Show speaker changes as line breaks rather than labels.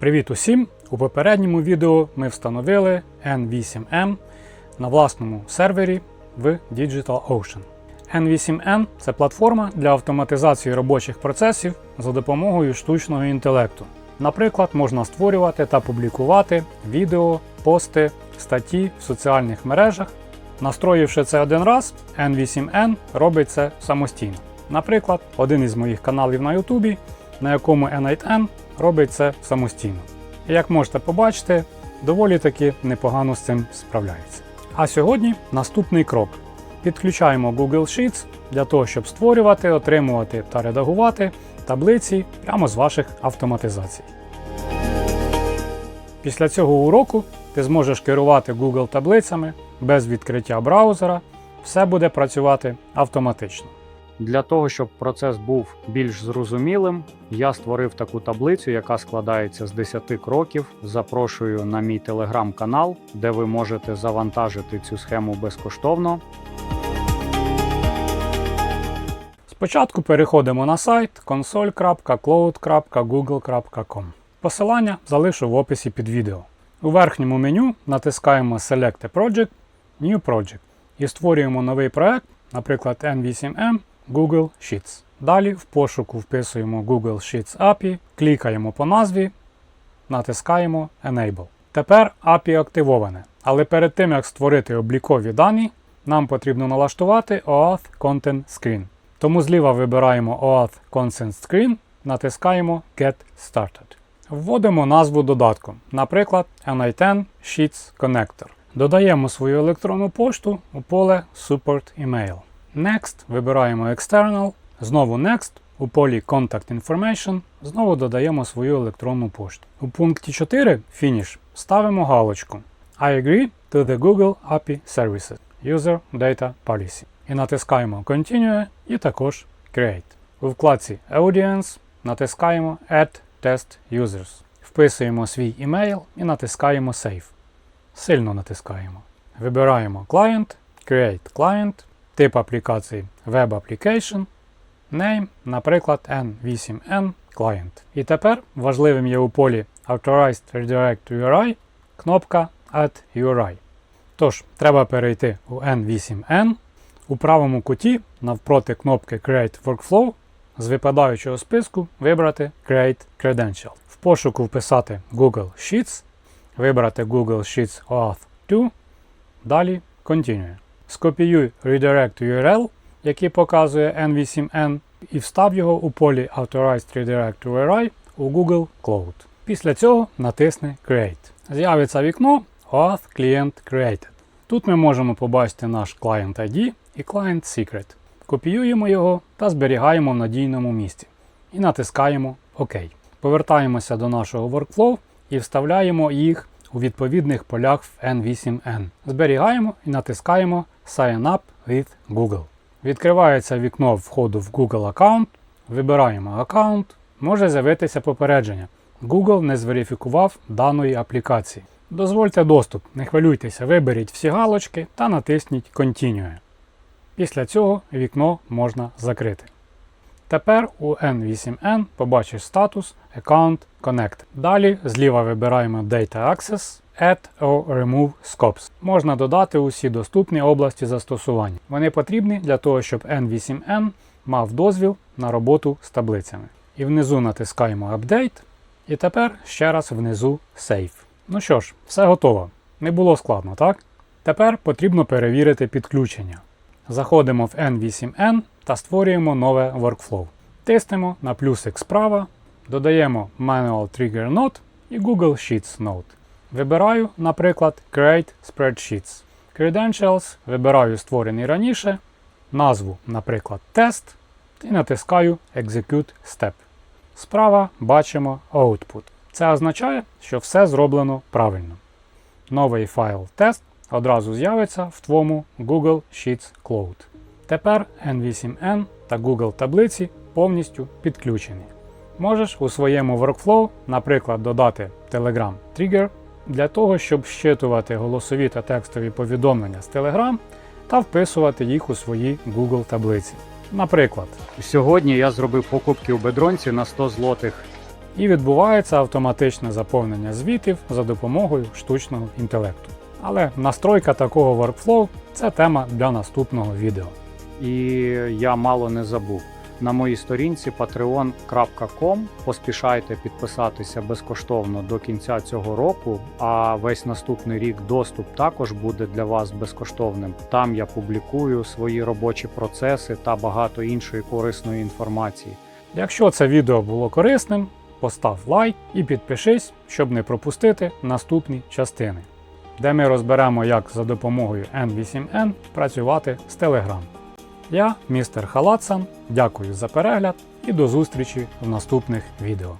Привіт усім! У попередньому відео ми встановили N8N на власному сервері в DigitalOcean. N8N це платформа для автоматизації робочих процесів за допомогою штучного інтелекту. Наприклад, можна створювати та публікувати відео, пости, статті в соціальних мережах. Настроївши це один раз, N8N робить це самостійно. Наприклад, один із моїх каналів на YouTube, на якому N8N робить це самостійно. Як можете побачити, доволі таки непогано з цим справляється. А сьогодні наступний крок. Підключаємо Google Sheets для того, щоб створювати, отримувати та редагувати таблиці прямо з ваших автоматизацій. Після цього уроку ти зможеш керувати Google таблицями без відкриття браузера. Все буде працювати автоматично. Для того, щоб процес був більш зрозумілим, я створив таку таблицю, яка складається з 10 кроків. Запрошую на мій телеграм-канал, де ви можете завантажити цю схему безкоштовно. Спочатку переходимо на сайт console.cloud.google.com. Посилання залишу в описі під відео. У верхньому меню натискаємо Select a Project, New Project і створюємо новий проект, наприклад N8M Google Sheets. Далі в пошуку вписуємо Google Sheets API, клікаємо по назві, натискаємо Enable. Тепер API активоване, але перед тим як створити облікові дані, нам потрібно налаштувати OAuth Content Screen. Тому зліва вибираємо OAuth Consent Screen, натискаємо Get Started. Вводимо назву додатку, наприклад, NI10 Sheets Connector. Додаємо свою електронну пошту у поле Support Email. Next вибираємо External, знову Next, у полі Contact Information знову додаємо свою електронну пошту. У пункті 4 Finish ставимо галочку I agree to the Google API Services User Data Policy і натискаємо Continue і також Create. У вкладці Audience натискаємо Add Test Users. Вписуємо свій email і натискаємо Save. Сильно натискаємо. Вибираємо Client, Create Client, тип аплікації Web Application, Name, наприклад, N8N Client. І тепер важливим є у полі Authorized Redirect URI кнопка Add URI. Тож, треба перейти у N8N. У правому куті навпроти кнопки Create Workflow з випадаючого списку вибрати Create Credential. В пошуку вписати Google Sheets, вибрати Google Sheets OAuth 2, далі Continue. Скопіюй Redirect URL, який показує N8N, і встав його у полі Authorized Redirect URI у Google Cloud. Після цього натисни Create. З'явиться вікно OAuth Client Created. Тут ми можемо побачити наш Client ID і Client Secret. Копіюємо його та зберігаємо в надійному місці. І натискаємо ОК. Повертаємося до нашого workflow і вставляємо їх у відповідних полях в N8N. Зберігаємо і натискаємо Sign Up with Google. Відкривається вікно входу в Google аккаунт. Вибираємо аккаунт. Може з'явитися попередження. Google не зверифікував даної аплікації. Дозвольте доступ, не хвилюйтеся, виберіть всі галочки та натисніть Continue. Після цього вікно можна закрити. Тепер у N8N побачиш статус Account Connect. Далі зліва вибираємо Data Access, Add or Remove Scopes. Можна додати усі доступні області застосування. Вони потрібні для того, щоб N8N мав дозвіл на роботу з таблицями. І внизу натискаємо Update. І тепер ще раз внизу Save. Ну що ж, все готово. Не було складно, так? Тепер потрібно перевірити підключення. Заходимо в N8N та створюємо нове workflow. Тиснемо на плюсик справа, додаємо Manual Trigger Node і Google Sheets Node. Вибираю, наприклад, Create Spreadsheets. Credentials вибираю створений раніше, назву, наприклад, тест і натискаю Execute Step. Справа бачимо Output. Це означає, що все зроблено правильно. Новий файл тест одразу з'явиться в твоєму Google Sheets Cloud. Тепер N8N та Google таблиці повністю підключені. Можеш у своєму workflow, наприклад, додати Telegram Trigger для того, щоб щитувати голосові та текстові повідомлення з Telegram та вписувати їх у свої Google таблиці. Наприклад, сьогодні я зробив покупки у бедронці на 100 злотих і відбувається автоматичне заповнення звітів за допомогою штучного інтелекту. Але настройка такого workflow – це тема для наступного відео. І я мало не забув. На моїй сторінці patreon.com поспішайте підписатися безкоштовно до кінця цього року, а весь наступний рік доступ також буде для вас безкоштовним. Там я публікую свої робочі процеси та багато іншої корисної інформації. Якщо це відео було корисним, постав лайк і підпишись, щоб не пропустити наступні частини, де ми розберемо, як за допомогою N8N працювати з Telegram. Я, містер Халацан, дякую за перегляд і до зустрічі в наступних відео.